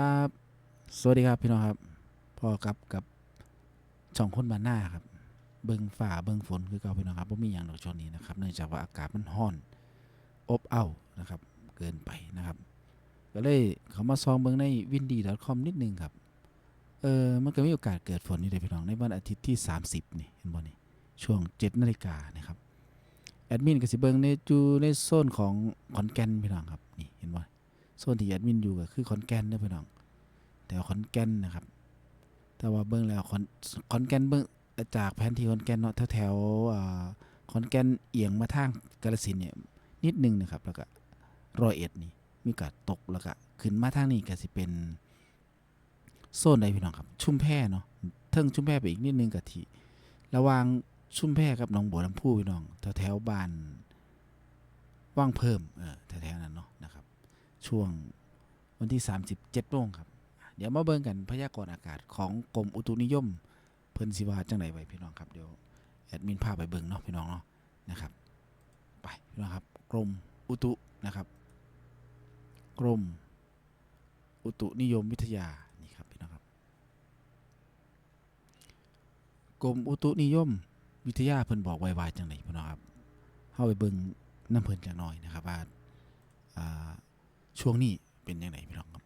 ครับ สวัสดีครับพี่น้องครับพอกับกับช่องคนบ้านหน้าครับ เบิงฝ่าเบิงฝนคือเก่าพี่น้องครับว่ามีอย่างดอกช่วงนี้นะครับเนื่องจากว่าอากาศมันร้อน อบอ้าวนะครับ เกินไปนะครับ ก็เลยเขามาซองเบิงใน windy.com นิดนึงครับ เออมันก็มีโอกาสเกิดฝนนี่เลยพี่น้องในวันอาทิตย์ที่ 30 นี่เห็นบ่นี่ช่วง7นาฬิกานะครับแอดมินก็สิเบิงในจูในโซนของขอนแก่นพี่น้องครับนี่เห็นบ่ โซนที่แอดมินอยู่ก็คือขอนแก่นเด้อพี่น้องแถวขอนแก่นนะครับ แต่ว่าเบิ่งแล้วขอนขอนแก่นเบิ่งจากแผนที่ขอนแก่นเนาะแถวแถวๆอ่าขอนแก่นเอียงมาทางกาฬสินเนี่ยนิดนึงนะครับ แล้วก็ร้อยเอ็ดนี่มีกาสตกแล้วก็ขึ้นมาทางนี้ก็สิเป็นโซนใดพี่น้องครับ ชุมแพเนาะเทิงชุมแพไปอีกนิดนึงก็ที่ระหว่างชุมแพกับหนองบัวลำพูพี่น้องแถวแถวบ้านว่างเพิ่มเออแถวแถวนั้นเนาะนะครับ ช่วงวันที่ 37โมงครับ เดี๋ยวมาเบิ่งกันพยากรณ์อากาศของกรมอุตุนิยม เพิ่นสิว่าจังไดไว้พี่น้องครับเดี๋ยวแอดมินพาไปเบิ่งเนาะพี่น้องเนาะนะครับ ไปพี่น้องครับกรมอุตุนะครับ กรมอุตุนิยมวิทยานี่ครับพี่น้องครับกรมอุตุนิยมวิทยาเพิ่นบอกไว้ว่าจังไดพี่น้องครับเฮาไปเบิ่งน้ำเพิ่นจักหน่อยนะครับว่าอ่า ช่วงนี้เป็นจังไดพี่น้องครับ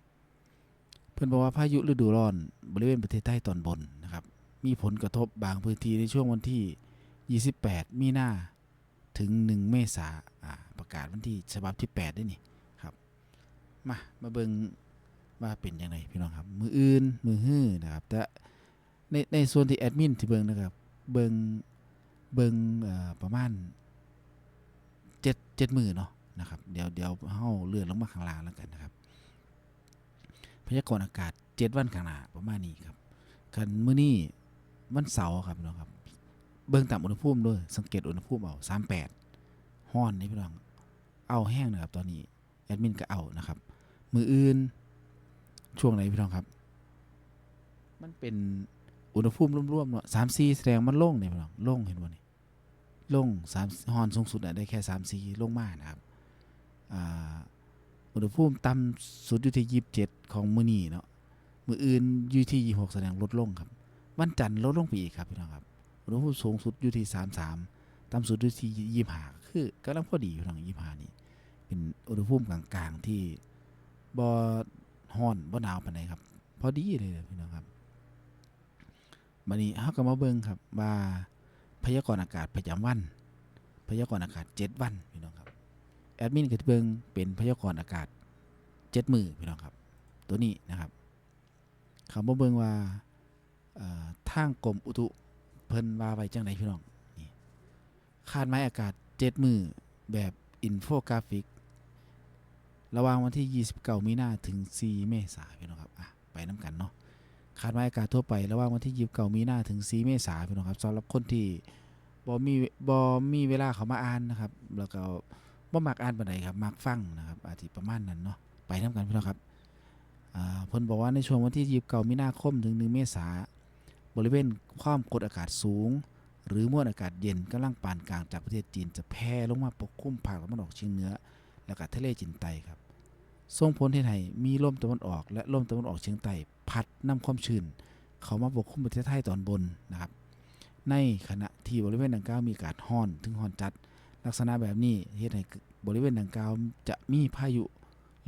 เพื่อนบอกว่าพายุฤดูร้อนบริเวณประเทศใต้ตอนบนนะครับ มีผลกระทบบางพื้นที่ในช่วงวันที่ 28 มีนาถึง 1 เมษาประกาศวันที่ฉบับที่ 8 ได้นี่ครับ มามาเบิงว่าเป็นยังไงพี่น้องครับ มืออื่นมือฮื้อนะครับ แต่ในในส่วนที่แอดมินที่เบิงนะครับ เบิงเบิงประมาณเจ็ดเจ็ดมือเนาะ นะครับเดี๋ยวเดี๋ยวเฮาเลื่อนลงมาข้างล่างแล้วกันนะครับ พยากรณ์อากาศเจ็ดวันข้างหน้าประมาณนี้ครับกันมื้อนี้วันเสาร์ครับพี่น้องครับ เบิ่งตามอุณหภูมิด้วยสังเกตอุณหภูมิเอา38ฮ้อนนี่พี่น้องเอาแห้งนะครับตอนนี้แอดมินก็เอานะครับ มืออื่นช่วงไหนพี่น้องครับ มันเป็นอุณหภูมิร่วมๆเนาะ34แสดงมันโล่งเนี่ยพี่น้องโล่งเห็นบ่นี่ลง3ฮ้อนสูงสุดน่ะได้แค่34ลงมานะครับ อุณหภูมิต่ำสุดอยู่ที่ยี่สิบเจ็ดของมื้อนี้เนาะมื้ออื่นอยู่ที่ยี่หกแสดงลดลงครับวันจันทร์ลดลงไปอีกครับพี่น้องครับอุณหภูมิสูงสุดอยู่ที่สามสามต่ำสุดอยู่ที่ยี่ห้าคือกำลังพอดีพี่น้องยี่ห้านี่เป็นอุณหภูมิกลางๆที่บ่ฮ้อนบ่หนาวปานใดครับ พอดีเลยพี่น้องครับบัดนี้เฮาก็มาเบิ่งครับว่าพยากรณ์อากาศประจำวัน พยากรณ์อากาศเจ็ดวันพี่น้องครับ แอดมินก็จะเบิงเป็นพยากรณ์อากาศเจ็ดมือพี่น้องครับ ตัวนี้นะครับคำว่าเบิงว่าเอ่อทางกรมอุตุเพิ่นว่าไว้จังไดพี่น้องนี่คาดหมายอากาศเจ็ดมือแบบอินโฟกราฟิก ระหว่างวันที่ 29 มีนาถึง 4 เมษายนพี่น้องครับอะไปน้ำกันเนาะคาดหมายอากาศทั่วไป ระหว่างวันที่ 29 มีนาถึง 4 เมษายนพี่น้องครับสำหรับคนที่บ่มีบ่มีเวลาเขามาอ่านนะครับ แล้วก็ บ่มักอ่านปานใดครับ มักฟังนะครับอาจสิประมาณนั้นเนาะไปนํกันพี่น้องครับอ่าเพิ่นบอกว่าในช่วงวันที่29มีนาคมถึง 1 เมษายนบริเวณความกดอากาศสูง หรือมวลอากาศเย็นกำลังปานกลางจากประเทศจีนจะแผ่ลงมาปกคลุมภาคตะวันออกเฉียงเหนือและก็ทะเลจีนใต้ครับส่งผลให้ไทยมีลมตะวันออก และลมตะวันออกเฉียงใต้พัดนำความชื้นเข้ามาปกคลุมประเทศไทยตอนบนนะครับ ในขณะที่บริเวณดังกล่าวมีอากาศร้อนถึงร้อนจัด ลักษณะแบบนี้เฮ็ดให้บริเวณดังกล่าวจะมีพายุ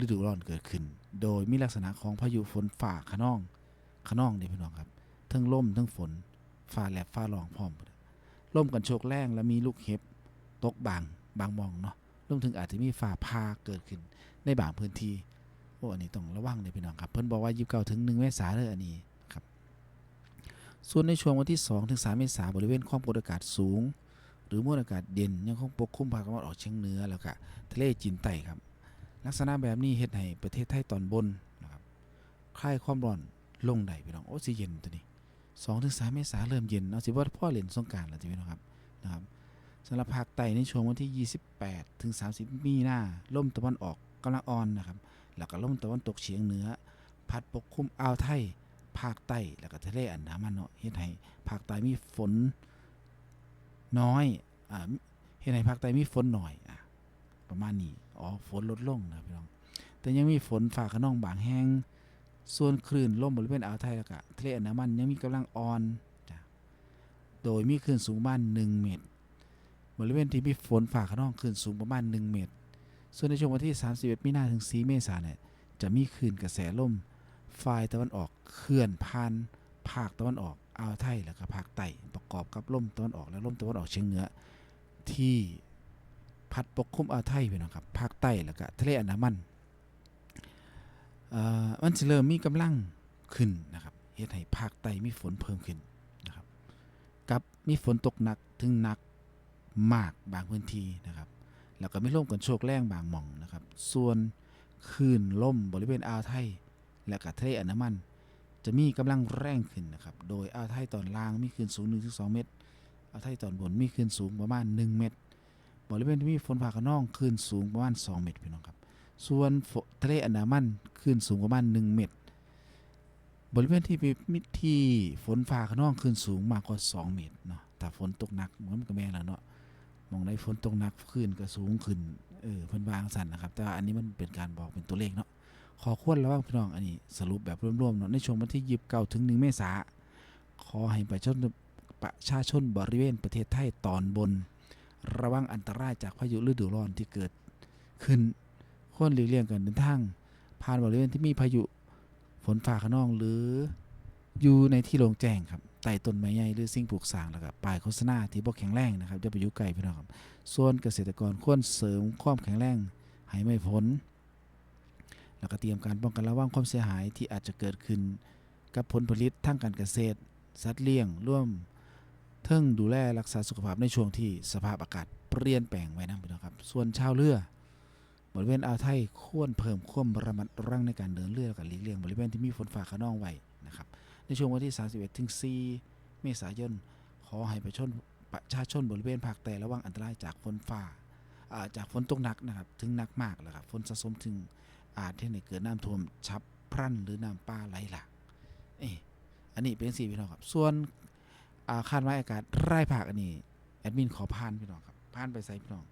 ฤดูร้อนเกิดขึ้น โดยมีลักษณะของพายุฝนฝ่าขนองขนองเด้พี่น้องครับทั้งลมทั้งฝนฟ้าแหลบฟ้าร้องพร้อมลมกันโชกแรงและมีลูกเห็บตกบางบางมองเนาะรวมถึงอาจจะมีฟ้าผ่าเกิดขึ้นในบางพื้นที่โอ้อันนี้ต้องระวังเลยพี่น้องครับเพิ่นบอกว่า29ถึง1เมษาเด้ออันนี้ครับส่วนในช่วงวันที่2ถึง3เมษาบริเวณความกดอากาศสูง หรือมวลอากาศเย็นยังคงปกคลุมภาคตะวันออกเฉียงเหนือแล้วก็ทะเลจีนใต้ครับ ลักษณะแบบนี้เฮ็ดให้ประเทศไทยตอนบนนะครับคลายความร้อนลงได้พี่น้องโอ้สิเย็นตัวนี้2ถึง3เมษาเริ่มเย็นเอาสิว่าพ่อเล่นสงกานต์แล้วจะพี่น้องครับนะครับสำหรับภาคใต้ในช่วงวันที่ 28 ถึง 30 มีนาลมตะวันออกกำลังอ่อนนะครับ แล้วก็ลมตะวันตกเฉียงเหนือ พัดปกคลุมอ่าวไทย ภาคใต้ แล้วก็ทะเลอันดามันเนาะเฮ็ดให้ภาคใต้มีฝน น้อยอ่าเฮ็ดให้ภาคใต้มีฝนหน่อยอะประมาณนี้อ๋อฝนลดลงนะพี่น้อง แต่ยังมีฝนฟ้าขนองบางแห่งส่วนคลื่นลมบริเวณอ่าวไทยแล้วก็ทะเลอันดามันยังมีกำลังอ่อนจ้ะโดยมีคลื่นสูงประมาณ1เมตร บริเวณที่มีฝนฝ่าขนองคลื่นสูงประมาณ 1 เมตร ส่วนในช่วงวันที่ 31มีนาถึง 4 เมษายนเนี่ยจะมีคลื่นกระแสลมฝ่ายตะวันออกเคลื่อนผ่านภาคตะวันออก อ่าวไทยแล้วก็ภาคใต้ประกอบกับลมตะวันออกและลมตะวันออกเฉียงเหนือที่พัดปกคลุมอ่าวไทยไปนะครับภาคใต้แล้วก็ทะเลอันดามันเอ่อมันจะเริ่มมีกำลังขึ้นนะครับเฮ็ดให้ภาคใต้มีฝนเพิ่มขึ้นนะครับกับมีฝนตกหนักถึงหนักมากบางพื้นที่นะครับ แล้วก็มีลมกันโชกแรงบางหม่องนะครับ ส่วนคลื่นลมบริเวณอ่าวไทย และก็ทะเลอันดามัน จะมีกำลังแรงขึ้นนะครับ โดยอ่าวไทยตอนล่างมีคลื่นสูง 1-2 เมตรอ่าวไทยตอนบนมีคลื่นสูงประมาณ 1 เมตร บริเวณที่มีฝนฟ้าขนองคลื่นสูงประมาณ 2 เมตรพี่น้องครับ ส่วนทะเลอันดามันคลื่นสูงประมาณ 1 เมตร บริเวณที่มีมิที่ฝนฟ้าขนองคลื่นสูงมากกว่า 2 เมตรเนาะแต่ฝนตกหนักมันก็แม่นแล้วเนาะ มองได้ฝนตกหนักขึ้นก็สูงขึ้น เออเพิ่นวางสั่นนะครับ แต่อันนี้มันเป็นการบอกเป็นตัวเลขเนาะ ขอควรระวังพี่น้องอันนี้สรุปแบบรวมๆเนาะในช่วงวันที่ยีิบเก้าถึงหนึ่งเมษาขอให้ประชาชนประชาชนบริเวณประเทศไทยตอนบน ระวังอันตรายจากพายุฤดูร้อนที่เกิดขึ้นควรหลีกเลี่ยงการเดินทางผ่านบริเวณที่มีพายุฝนฟ้าขนองหรืออยู่ในที่โล่งแจ้งครับใต้ต้นไม้ใหญ่หรือสิ่งปลูกสร้างแล้วก็ป้ายโฆษณาที่บ่แข็งแรงนะครับจะไปอยู่ไกลพี่น้องครับส่วนเกษตรกรควรเสริมความแข็งแรงให้ไม่พ้น แล้วก็เตรียมการป้องกันระวังความเสียหายที่อาจจะเกิดขึ้น กับผลผลิตทางการเกษตร สัตว์เลี้ยง ร่วมเทิงดูแลรักษาสุขภาพในช่วงที่สภาพอากาศเปลี่ยนแปลงไว้นะพี่น้องครับ ส่วนชาวเรือบริเวณอ่าวไทยควรเพิ่มความระมัดระวังในการเดินเรือการหลีกเลี่ยงบริเวณที่มีฝนฟ้าขนองไว้นะครับ ในช่วงวันที่ 31ถึง4เมษายน ขอให้ประชาชนประชาชนบริเวณภาคใต้ระวังอันตรายจากฝนฟ้าจากฝนตกหนักนะครับ ถึงหนักมากแล้วครับ ฝนสะสมถึง อาจที่ให้เกิดน้ำท่วมฉับพลันหรือน้ำป่าไหลหลากเอยอันนี้เป็นสี่พี่น้องครับ ส่วนอาคาดว่าอากาศไร่ภาคอันนี้แอดมินขอผ่านพี่น้องครับผ่านไปใส่พี่น้อง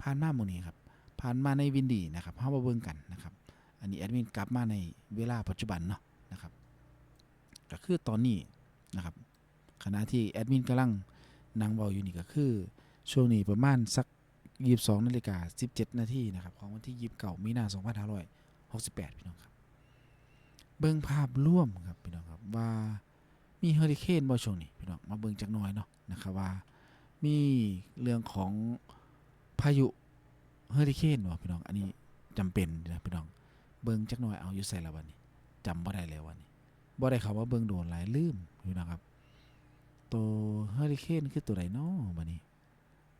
ผ่านมาหมู่นี้ครับผ่านมาในวินดีนะครับเฮามาเบิ่งกันนะครับ อันนี้แอดมินกลับมาในเวลาปัจจุบันเนาะนะครับก็คือตอนนี้นะครับขณะที่แอดมินกำลังนั่งเบาอยู่นี่ก็คือ ช่วงนี้ประมาณสัก 22นาฬิกา17 นาทีนะครับ ของวันที่ 29มีนา 68พี่น้องครับ เบิ่งภาพร่วมครับพี่น้องครับว่ามีเฮอริเคนบ่ช่วงนี้พี่น้องมาเบิ่งจักหน่อยเนาะนะครับว่ามีเรื่องของพายุเฮอริเคนบ่พี่น้องอันนี้จำเป็นนะพี่น้องเบิ่งจักหน่อยเอาอยู่ใส่ละวันนี้จำบ่ได้แล้ววันนี้บ่ได้เข้ามาเบิ่งโดนหลายลืมพี่น้องครับตัวเฮอริเคนคือตัวไหนเนาะบัดนี้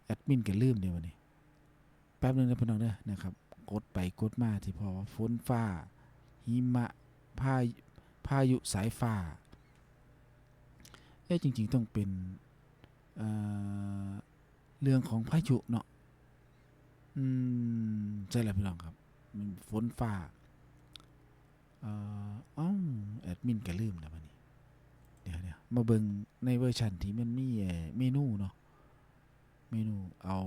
แอดมินก็ลืมเดี๋ยวบัดนี้แป๊บนึงนะพี่น้องเด้อนะครับ กดไปกดมาที่พอว่าฝนฟ้า หิมะพายุพายุสายฟ้าเอ๊ะจริง ๆ ต้องเป็นเเรื่องของพายุเนาะอืมใช่แล้วพี่น้องครับมันฝนฟ้าเอ่ออ้าวแอดมินก็ลืมแล้วบัดนี้เดี๋ยวเดี๋ยวมาเบิ่งในเวอร์ชันที่มันมีเมนูเนาะเมนูเอา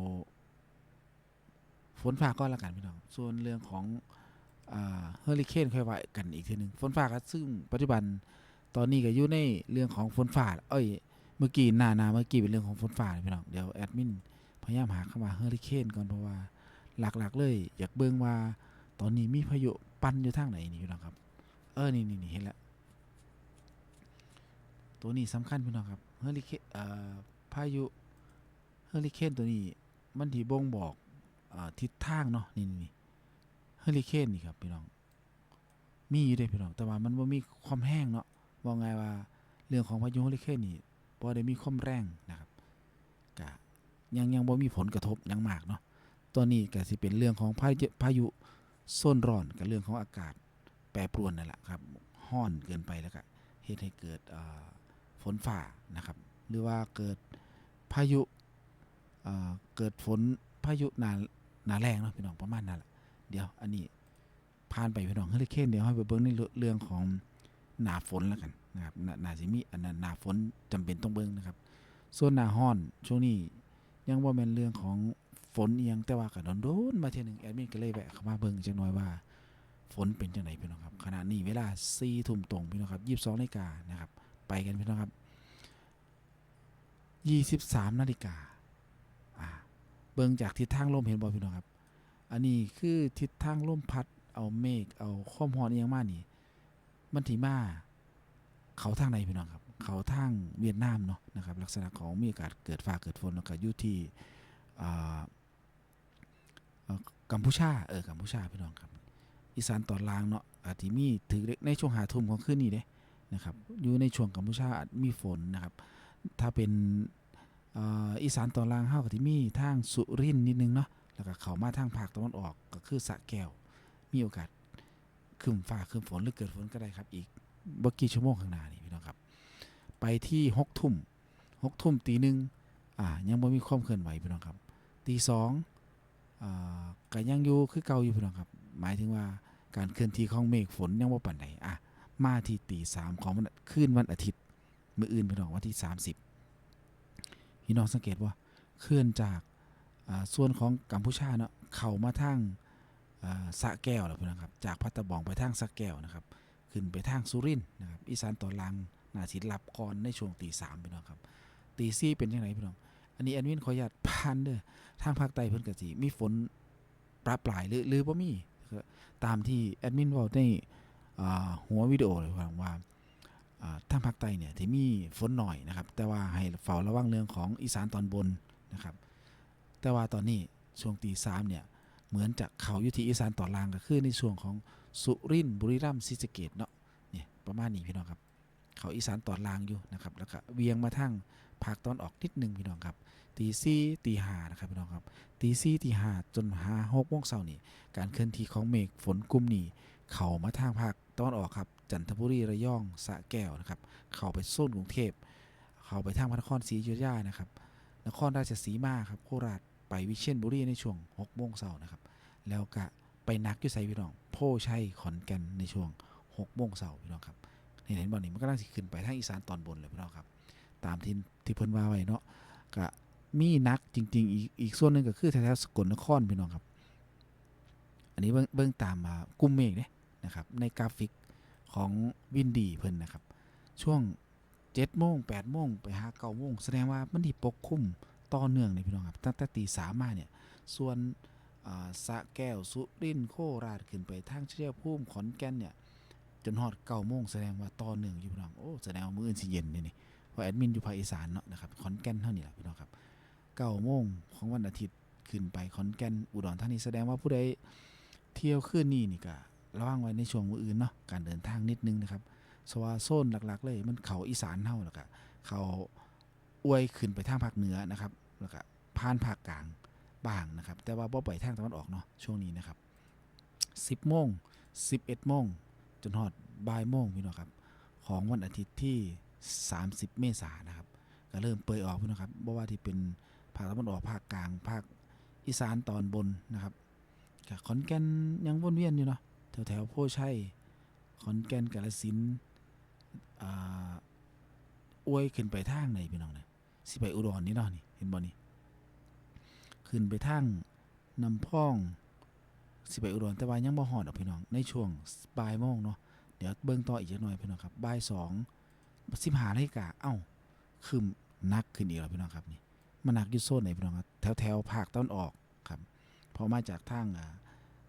ฝนฟ้าก็แล้วกันพี่น้อง ส่วนเรื่องของเฮอริเคนค่อยว่ากันอีกทีหนึ่งฝนฟ้าก็ซึ่งปัจจุบันตอนนี้ก็อยู่ในเรื่องของฝนฟ้า เอ้ย เมื่อกี้หน้านาเมื่อกี้เป็นเรื่องของฝนฟ้าพี่น้อง เดี๋ยวแอดมินพยายามหาคำว่าเฮอริเคนก่อนเพราะว่าหลักๆ เลย อยากเบิ่งว่าตอนนี้มีพายุปั่นอยู่ทางไหนนี่พี่น้องครับ เออ นี่นี่นี่เห็นแล้ว ตัวนี้สำคัญพี่น้องครับ เฮอริเคนพายุ เฮอริเคนตัวนี้มันที่บ่งบอก ทิศทางเนาะนี่นี่เฮอริเคนนี่ครับพี่น้อง มีอยู่เด้พี่น้องแต่ว่ามันบ่มีความแห้งเนาะว่าไงว่าเรื่องของพายุเฮอริเคนนี่บ่ได้มีความแรงนะครับก็ยังยังบ่มีผลกระทบยังมากเนาะตัวนี้ก็สิเป็นเรื่องของพายุพายุโซนร้อนกับเรื่องของอากาศแปรปรวนนั่นแหละครับร้อนเกินไปแล้วก็เฮ็ดให้เกิดฝนฝ่านะครับ หรือว่าเกิดพายุเอ่อเกิดฝนพายุหนาห นาแรงเนาะพี่น้องประมาณนั้นแหละเดี๋ยวอันนี้ผ่านไปพี่น้องเฮอริเคนเดี๋ยวให้ไปเบิ่งในเรื่องของหนาฝนแล้วกันนะครับหนาสิมีอันนั้นหนาฝนจำเป็นต้องเบิ่งนะครับ ส่วนหนาฮ้อนช่วงนี้ยังว่าเป็นเรื่องของฝนเอียงแต่ว่าก็โดนมาเทียหนึงแอดมินก็เลยแวะเข้ามาเบิ่งจังหน่อยว่า ฝนเป็นจังไดพี่น้องครับขณะนี้เวลา4ทุ่มตรงพี่น้องครับ22นาฬิกานะครับ ไปกันพี่น้องครับ23นาฬิกา บิ่งจากทิศทางลมเห็นบ่พี่น้องครับ อันนี้คือทิศทางลมพัดเอาเมฆเอาความร้อนอหยังมานี่ มันสิมาเขาทางไหนพี่น้องครับ เขาทางเวียดนามเนาะนะครับ ลักษณะของมีโอกาสเกิดฟ้าเกิดฝนแล้วก็อยู่ที่กัมพูชาเออกัมพูชาพี่น้องครับ อีสานตอนล่างเนาะอาจจะมีถือในช่วงหาทุ่มของคืนนี้เด้นะครับอยู่ในช่วงกัมพูชาอาจมีฝนนะครับ ถ้าเป็น อีสานตอนล่างเฮาก็สิมีทางสุรินนิดนึงเนาะแล้วก็เข้ามาทางภาคตะวันออกก็คือสะแก้ว มีโอกาสครึ้มฟ้าครึ้มฝนหรือเกิดฝนก็ได้ครับ อีกบ่กี่ชั่วโมงข้างหน้านี่พี่น้องครับ ไปที่หกทุ่มหกทุ่มตีหนึ่งอ่ายังบ่มีความเคลื่อนไหวพี่น้องครับตีสองอ่าก็ยังอยู่คือเก่าอยู่พี่น้องครับ หมายถึงว่าการเคลื่อนที่ของเมฆฝนยังบ่ปานใดอะมาที่ตีสามของวันคืนวันอาทิตย์มื้ออื่นพี่น้องวันที่30 พี่น้องสังเกตว่าเคลื่อนจากส่วนของกัมพูชาเนาะเข้ามาทางสะแก้วแล้วพี่น้องครับจากพัตตบองไปทางสะแก้วนะครับ ขึ้นไปทางสุรินทร์นะครับอีสานตอนล่างนาสิหลับก่อนในช่วงตีสามพี่น้องครับตีสี่เป็นยังไงพี่น้อง อันนี้แอดมินขออนุญาตผ่านเด้อทางภาคใต้เพิ่นก็สิมีฝนปราปลายหรือหรือบ่มีตามที่แอดมินเว้าในหัววิดีโอเลยว่าว่าอ่า ทางภาคใต้เนี่ยที่มีฝนหน่อยนะครับ แต่ว่าให้เฝ้าระวังเรื่องของอีสานตอนบนนะครับ แต่ว่าตอนนี้ช่วงตีสามเนี่ยเหมือนจะเขาอยู่ที่อีสานตอนล่างก็คือในช่วงของสุรินทร์บุรีรัมย์ศรีสะเกดเนาะเนี่ยประมาณนี้พี่น้องครับ เขาอีสานตอนล่างอยู่นะครับแล้วก็เวียงมาทางภาคตอนออกนิดนึงพี่น้องครับตีสี่ตีห้านะครับพี่น้องครับตีสี่ตีห้าจนห้าหกโมงเช้านี่การเคลื่อนที่ของเมฆฝนกลุ่มนี้ เขามาทางภาคตอนออกครับ จันทบุรีระยองสะแก้วนะครับ เข้าไปโซนกรุงเทพ เข้าไปทางพระนครศรีอยุธยานะครับ นครราชสีมาครับโคราชไปวิเชียรบุรีในช่วงหกโมงเช้านะครับ แล้วก็ไปนักอยู่ไสพี่น้อง โพชัยขอนแก่นในช่วง6โมงเช้าพี่น้องครับเห็นเห็นบ่นี่มันก็ลังสิขึ้นไปทางอีสานตอนบนเลยพี่น้องครับ ตามที่ที่เพิ่นว่าไว้เนาะก็มีนักจริง ๆ อีกอีกส่วนหนึ่งก็คือแถวๆสกลนครพี่น้องครับ อันนี้เบิ่งเบิ่งตามมากลุ่มเมฆเด้นะครับในกราฟิก ของวินดีเพิ่นนะครับ ช่วง7โมง8โมงไปหา9โมงแสดงว่ามันที่ปกคลุมต่อเนื่องนี่พี่น้องครับตั้งแต่ตี3มาเนี่ยส่วนสะแก้วสุรินโคราชขึ้นไปทางเชียภูมิขอนแก่นเนี่ยจนฮอดเก้าโมงแสดงว่าต่อเนื่องอยู่พี่น้องโอ้แสดงว่ามื้ออื่นสิเย็นนี่นี่เพราะแอดมินอยู่ภาคอีสานเนาะนะครับขอนแก่นเท่านี้แหละพี่น้องครับเก้าโมงของวันอาทิตย์ขึ้นไปขอนแก่นอุดรธานีแสดงว่าผู้ใดเที่ยวคืนนี้นี่ก็ ระวังไว้ในช่วงมื้ออื่นเนาะการเดินทางนิดนึงนะครับสว่าโซนหลักๆ เลยมันเขาอีสานเฮาแล้วก็เขาอวยขึ้นไปทางภาคเหนือนะครับแล้วก็ผ่านภาคกลางบ้างนะครับ แต่ว่าบ่ไปทางตะวันออกเนาะช่วงนี้นะครับ 10โมง11โมงจนฮอดบ่ายโมงพี่น้องครับ ของวันอาทิตย์ที่ 30 เมษายนนะครับ ก็เริ่มเปิดออกพี่น้องครับบ่ว่าที่เป็นภาคตะวันออกภาคกลางภาคอีสานตอนบนนะครับขอนแก่นยังวนเวียนอยู่เนาะ แถวแถวโพชัยขอนแก่นกาฬสินอวยขึ้นไปทางไหนพี่น้องนี่ยสิไปอุดรนี่เนาะนี่เห็นบ่นี่ขึ้นไปทางนำพ่องสิไปอุดรแต่ว่ายังบ่ฮอดดอกพี่น้องในช่วงบ่ายโมงเนาะเดี๋ยวเบิ่งต่ออีกจักหน่อยพี่น้องครับบ่ายสองสิบห้านาฬิกาเอ้าคืมนักขึ้นอีกแล้วพี่น้องครับนี่มันนักอยู่โซนไหนพี่น้องครับแถวแถวภาคตะวันออกครับเพอมาจากทางอ่า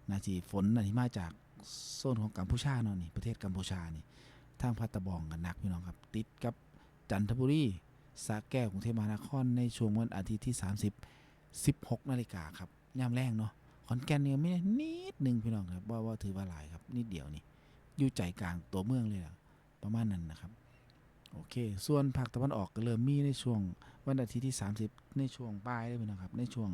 นาจีฝนน่ะที่มาจาก โซนของกัมพูชาเนาะนี่ประเทศกัมพูชานี่ทางพัตตบองกันหนักพี่น้องครับ ติดกับจันทบุรีสระแก้วกรุงเทพมหานครในช่วงวันอาทิตย์ที่ 30 16นาฬิกาครับยามแรงเนาะขอนแก่นเนี่ยไม่ได้นิดหนึ่งพี่น้องครับว่าว่าถือว่าหลายครับนิดเดียวนี่อยู่ใจกลางตัวเมืองเลยละประมาณนั้นนะครับโอเค ส่วนภาคตะวันออกก็เริ่มมีในช่วงวันอาทิตย์ที่ 30 ในช่วงบ่ายเลยพี่น้องครับในช่วง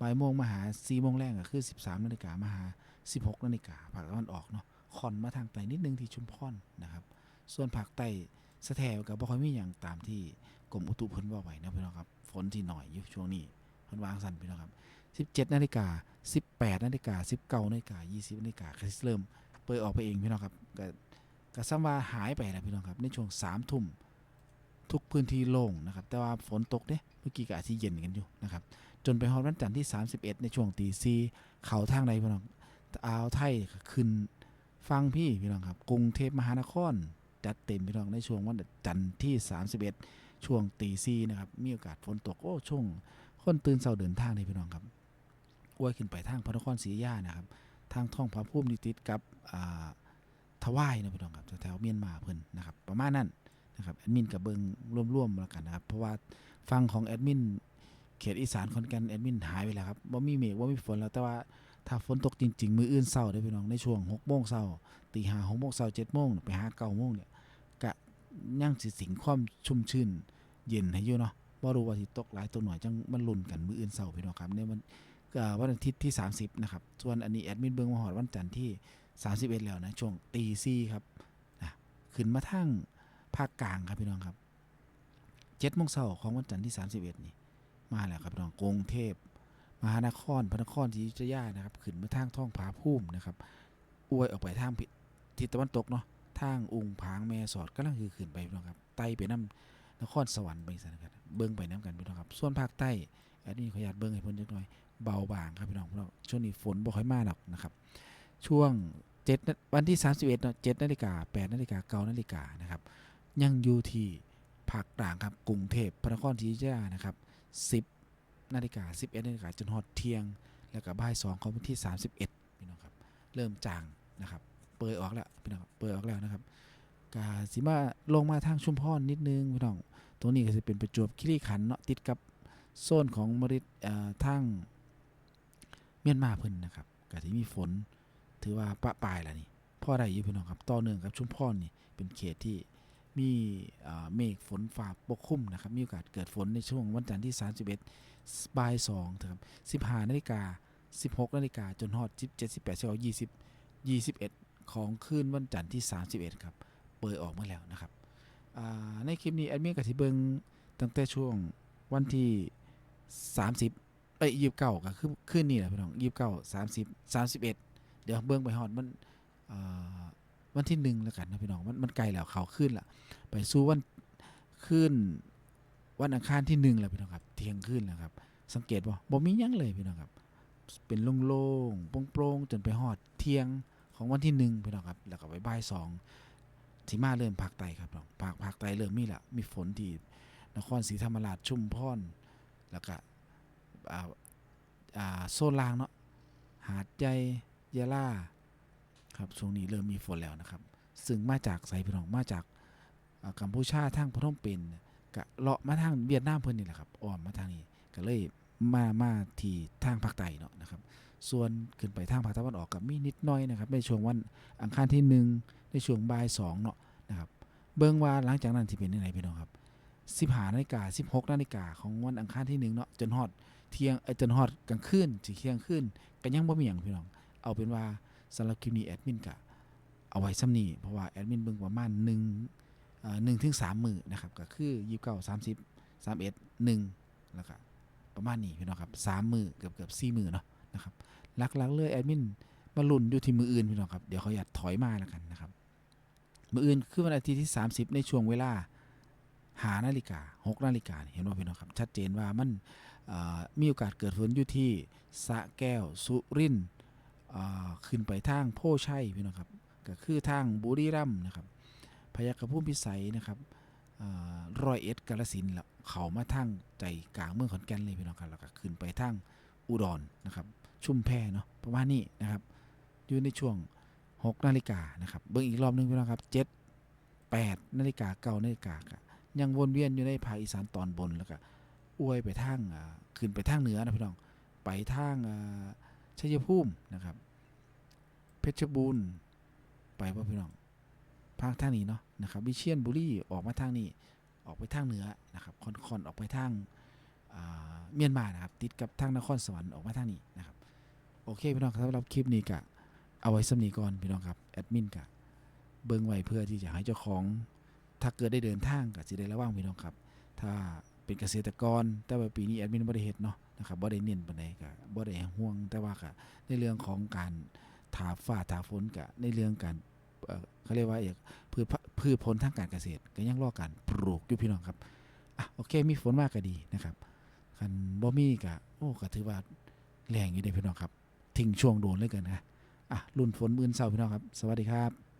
บ่ายโมงมาหา4โมงแรกก็คือ 13นาฬิกามาหา 16นาฬิกาภาคตะวันออกเนาะคอนมาทางใต้นิดนึงที่ชุมพรนะครับ ส่วนภาคใต้สะแถวกับบ่ค่อยมีอย่างตามที่กรมอุตุเพิ่นว่าไว้นะพี่น้องครับ ฝนที่หน่อยอยู่ช่วงนี้เพิ่นวางสั่นพี่น้องครับ 17นาฬิกา18นาฬิกา19นาฬิกา20นาฬิกาก็สิเริ่มเปิดออกไปเองพี่น้องครับก็ก็ซ้ำว่าหายไปแล้วพี่น้องครับในช่วง3ทุ่มทุกพื้นที่โล่งนะครับ แต่ว่าฝนตกเด้เมื่อกี้ก็อาจสิเย็นกันอยู่นะครับ จนไปฮอดวันจันทร์ที่ 31 ในช่วงตี4เขาทางใดพี่น้อง อ่าวไทยขึ้นฟังพี่พี่น้องครับกรุงเทพมหานครจัดเต็มพี่น้องในช่วงวันจันทร์ที่ 31 ช่วงตีซีนะครับ มีโอกาสฝนตกโอ้ช่วงคนตื่นเช้าเดินทางนี่พี่น้องครับอวยขึ้นไปทางพระนครศรีอยุธยานะครับ ทางท้องพระภูมินี่ติดกับทวายนะพี่น้องครับแถวเมียนมาเพิ่นนะครับ ประมาณนั้นนะครับแอดมินกับเบิงร่วมๆแล้วกันนะครับ เพราะว่าฟังของแอดมินเขตอีสานขอนแก่นแอดมินหายไปแล้วครับว่ามีเมฆว่ามีฝนแล้วแต่ว่า ถ้าฝนตกจริง ๆ มืออื่นเศร้าได้พี่น้องในช่วง6โมงเช้าตีห้าหกโมงเช้าเจ็ดโมงไปหาเก้าโมงเนี่ยกะยังสิสิงความชุ่มชื่น เย็นให้อยู่เนาะบ่รู้ว่าสิตกหลายตัวหน่อยจังมันลุ่นกันมืออื่นเช้าพี่น้องครับเนี่ยมันวันอาทิตย์ที่ 30 นะครับ ส่วนอันนี้แอดมินเบิงมาหอดวันจันทร์ที่ 31 แล้วนะช่วงตีซีครับนะขึ้นมาทั้งภาคกลางครับพี่น้องครับ7โมงเช้าของวันจันทร์ที่ 31 นี่ มาแล้วครับพี่น้องกรุงเทพ มหานครพระนครศรีอยุธยานะครับขึ้นมาทางท้องผาภูมินะครับอวยออกไปทางทิศตะวันตกเนาะทางองค์ผางแม่สอดก็ลังคือขึ้นไปพี่น้องครับไต่ไปน้ำนครสวรรค์ไปสันกันเบิ้งไปน้ำกันพี่น้องครับ ส่วนภาคใต้แอดมินขออนุญาตเบิ้งให้พิ่นจักหน่อยเบาบางครับพี่น้องพี่น้องช่วงนี้ฝนบ่ค่อยมากหรอกนะครับช่วงเจ็ดวันที่ 31เนาะเจ็ดนาฬิกาแปดนาฬิกาเก้านาฬิกานะครับยังอยู่ที่ภาคกลางครับกรุงเทพพระนครศรีอยุธยานะครับ10 นาฬิกา 11นาฬิกาจนฮอดเที่ยง แล้วก็บ่าย2ของวันที่ 31พี่น้องครับเริ่มจางนะครับเปิดออกแล้วพี่น้องครับเปิดออกแล้วนะครับกาสิมาลงมาทางชุมพรนิดนึงพี่น้องตรงนี้ก็จะเป็นประจวบคีรีขันเนาะติดกับโซนของมริดอ่าทางเมียนมาเพิ่นนะครับก็ที่มีฝนถือว่าปะปลายแล้วนี่พ่อได้อยู่พี่น้องครับต่อเนื่องกับชุมพรนี่เป็นเขตที่มีอ่าเมฆฝนฟ้าปกคลุมนะครับ มีโอกาสเกิดฝนในช่วงวันจันทร์ที่ 31 บ่าย2ถึงครับ15นาฬิกา16นาฬิกาจนฮอด17 18 19 20 21ของคืนวันจันทร์ที่31ครับ เปิดออกมาแล้วนะครับในคลิปนี้แอดมินกับทีเบิงตั้งแต่ช่วงวันที่30เอ้ยยี่สิบเก้าก็คือขึ้นนี่แหละพี่น้องยี่สิบเก้าสามสิบสามสิบเอ็ดเดี๋ยวเบิ้งไปฮอดมันวันที่หนึ่งแล้วกันนะพี่น้องมันมันไกลแล้วเขาขึ้นละไปสู้วันขึ้น วันอังคารที่หนึ่งแล้วพี่น้องครับ เที่ยงขึ้นแล้วครับ สังเกตว่าบ่มียังเลยพี่น้องครับ เป็นโล่งๆโปร่งๆจนไปฮอดเที่ยงของวันที่หนึ่งพี่น้องครับ แล้วก็ไปบ่ายสองที่มาเริ่มภาคใต้ครับน้องภาคภาคใต้เริ่มมีละมีฝนที่นครศรีธรรมราชชุมพรแล้วก็โซนลางเนาะหาดใหญ่ยะล่าครับช่วงนี้เริ่มมีฝนแล้วนะครับ ซึ่งมาจากไสพี่น้องมาจากกัมพูชาทางพนมเปญ กะเลาะมาทางเวียดนามเพิ่นนี่แหละครับอ้อมมาทางนี้ก็เลยมามาที่ทางภาคใต้เนาะนะครับ ส่วนขึ้นไปทางภาคตะวันออกก็มีนิดน้อยนะครับ ในช่วงวันอังคารที่หนึ่งในช่วงบ่ายสองเนาะนะครับ เบิ่งว่าหลังจากนั้นที่เป็นยังไงพี่น้องครับ15นาฬิกา16นาฬิกาของวันอังคารที่หนึ่งเนาะจนฮอดเที่ยงเอ้จนฮอดกลางคืนสิเที่ยงคืนก็ยังบ่มีหยังพี่น้อง เอาเป็นว่าสำหรับคลิปนี้แอดมินก็เอาไว้ซ้ำนี้เพราะว่าแอดมินเบิ่งประมาณ1 เอ่อ1ถึง3มื้อนะครับก็คือ29 30 31 1แล้วก็ประมาณนี้พี่น้องครับ3มื้อเกือบเกือบ4มื้อเนาะนะครับหลักๆเลยแอดมินมาลุ้นอยู่ที่มืออื่นพี่น้องครับเดี๋ยวเขาอยากถอยมาแล้วกันนะครับมืออื่นคือวันอาทิตย์ที่ 30 ในช่วงเวลาหานาฬิกา6นาฬิกาเห็นว่าพี่น้องครับ ชัดเจนว่ามันมีโอกาสเกิดฝนอยู่ที่สะแก้วสุรินทร์อ่าขึ้นไปทางโพชัยพี่น้องครับก็คือทางบุรีรัมย์นะครับ พยัคฆภูมิพิสัยนะครับอ่าร้อยเอ็ดกาลสินแล้วเขามาทางใจกลางเมืองขอนแก่นเลยพี่น้องครับแล้วก็ขึ้นไปทางอุดรนะครับ ชุ่มแพเนาะประมาณนี้นะครับอยู่ในช่วง 6 นาฬิกานะครับเบิ่งอีกรอบหนึงพี่น้องครับ 7 8 นาฬิกา9นาฬิกายังวนเวียนอยู่ในภาคอีสานตอนบนแล้วก็อวยไปทางขึ้นไปทางเหนือนะพี่น้องไปทางอ่าชัยภูมินะครับ เพชรบูรณ์ไปว่าพี่น้อง ภาคทางนี้เนาะนะครับวิเชียนบุรีออกมาทางนี้ออกไปทางเหนือนะครับคอนคอนออกไปทางเมียนมานะครับติดกับทางนครสวรรค์ออกมาทางนี้นะครับโอเคพี่น้องครับสำหรับคลิปนี้กะเอาไว้สำนีก่อนพี่น้องครับแอดมินกะเบิ่งไว้เพื่อที่จะให้เจ้าของถ้าเกิดได้เดินทางก็สิได้ระวังพี่น้องครับ ถ้าเป็นเกษตรกร แต่ว่าปีนี้แอดมินบ่ได้เฮ็ดเนาะนะครับบ่ได้เน้นปานใดก็บ่ได้ห่วงแต่ว่าก็ในเรื่องของการถาฟ้าถาฝนก็ในเรื่องการ เขาเรียกว่าเอกพืชพืชผลทางการเกษตร ก็ยังรอการปลูกอยู่พี่น้องครับอะโอเคมีฝนมากก็ดีนะครับคันบ่มีก็โอ้ก็ถือว่าแรงอยู่เด้พี่น้องครับ ทิ้งช่วงโดนเลยกันนะอะรุ่นฝนมื่นเศร้าพี่น้องครับ สวัสดีครับ